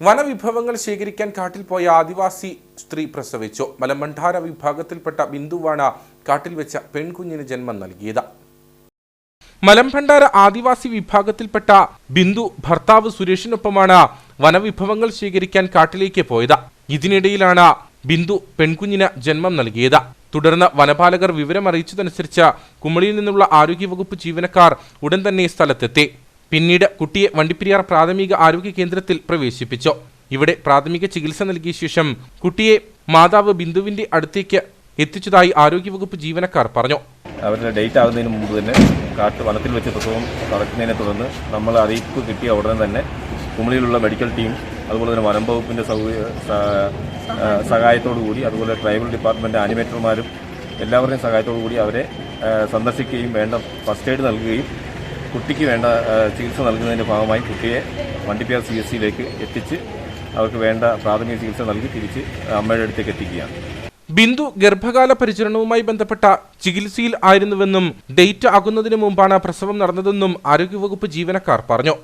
വനവിഭവങ്ങൾ ശേഖരിക്കാൻ കാട്ടിൽ പോയ ആദിവാസി സ്ത്രീ പ്രസവിച്ചു. മലമണ്ഡാര വിഭാഗത്തിൽപ്പെട്ട ബിന്ദുവാണ് കാട്ടിൽ വെച്ച പെൺകുഞ്ഞിന് ജന്മം നൽകിയത്. മലമ്പണ്ടാര ആദിവാസി വിഭാഗത്തിൽപ്പെട്ട ബിന്ദു ഭർത്താവ് സുരേഷിനൊപ്പമാണ് വനവിഭവങ്ങൾ ശേഖരിക്കാൻ കാട്ടിലേക്ക് പോയത്. ഇതിനിടയിലാണ് ബിന്ദു പെൺകുഞ്ഞിന് ജന്മം നൽകിയത്. തുടർന്ന് വനപാലകർ വിവരമറിയിച്ചതനുസരിച്ച് കുമളിയിൽ നിന്നുള്ള ആരോഗ്യവകുപ്പ് ജീവനക്കാർ ഉടൻ തന്നെ സ്ഥലത്തെത്തി. പിന്നീട് കുട്ടിയെ വണ്ടിപ്പെരിയാർ പ്രാഥമിക ആരോഗ്യ കേന്ദ്രത്തിൽ പ്രവേശിപ്പിച്ചു. ഇവിടെ പ്രാഥമിക ചികിത്സ നൽകിയ ശേഷം കുട്ടിയെ മാതാവ് ബിന്ദുവിന്റെ അടുത്തേക്ക് എത്തിച്ചതായി ആരോഗ്യവകുപ്പ് ജീവനക്കാർ പറഞ്ഞു. അവരുടെ ഡേറ്റ് ആകുന്നതിന് മുമ്പ് തന്നെ കാട്ട് വനത്തിൽ വെച്ച് പ്രസവം നടക്കുന്നതിനെ തുടർന്ന് നമ്മൾ അറിയിപ്പ് കിട്ടിയ ഉടനെ തന്നെ കുമളിയിലുള്ള മെഡിക്കൽ ടീം അതുപോലെ തന്നെ വനം വകുപ്പിന്റെ സൗകര്യ സഹായത്തോടു കൂടി അതുപോലെ ട്രൈബൽ ഡിപ്പാർട്ട്മെന്റ് ആനിമേറ്റർമാരും എല്ലാവരുടെയും സഹായത്തോടു കൂടി അവരെ സന്ദർശിക്കുകയും വേണ്ട ഫസ്റ്റ് എയ്ഡ് നൽകുകയും കുട്ടിക്ക് വേണ്ട ചികിത്സ നൽകുന്നതിന്റെ ഭാഗമായി കുട്ടിയെ വണ്ടിപ്പാർ സി എസ് സിയിലേക്ക് എത്തിച്ച് അവർക്ക് വേണ്ട പ്രാഥമിക ചികിത്സ നൽകി തിരിച്ച് അമ്മയുടെ അടുത്തേക്ക് എത്തിക്കുകയാണ്. ബിന്ദു ഗർഭകാല പരിചരണവുമായി ബന്ധപ്പെട്ട ചികിത്സയിൽ ആയിരുന്നുവെന്നും ഡേറ്റ് ആകുന്നതിന് മുമ്പാണ് പ്രസവം നടന്നതെന്നും ആരോഗ്യവകുപ്പ് ജീവനക്കാർ പറഞ്ഞു.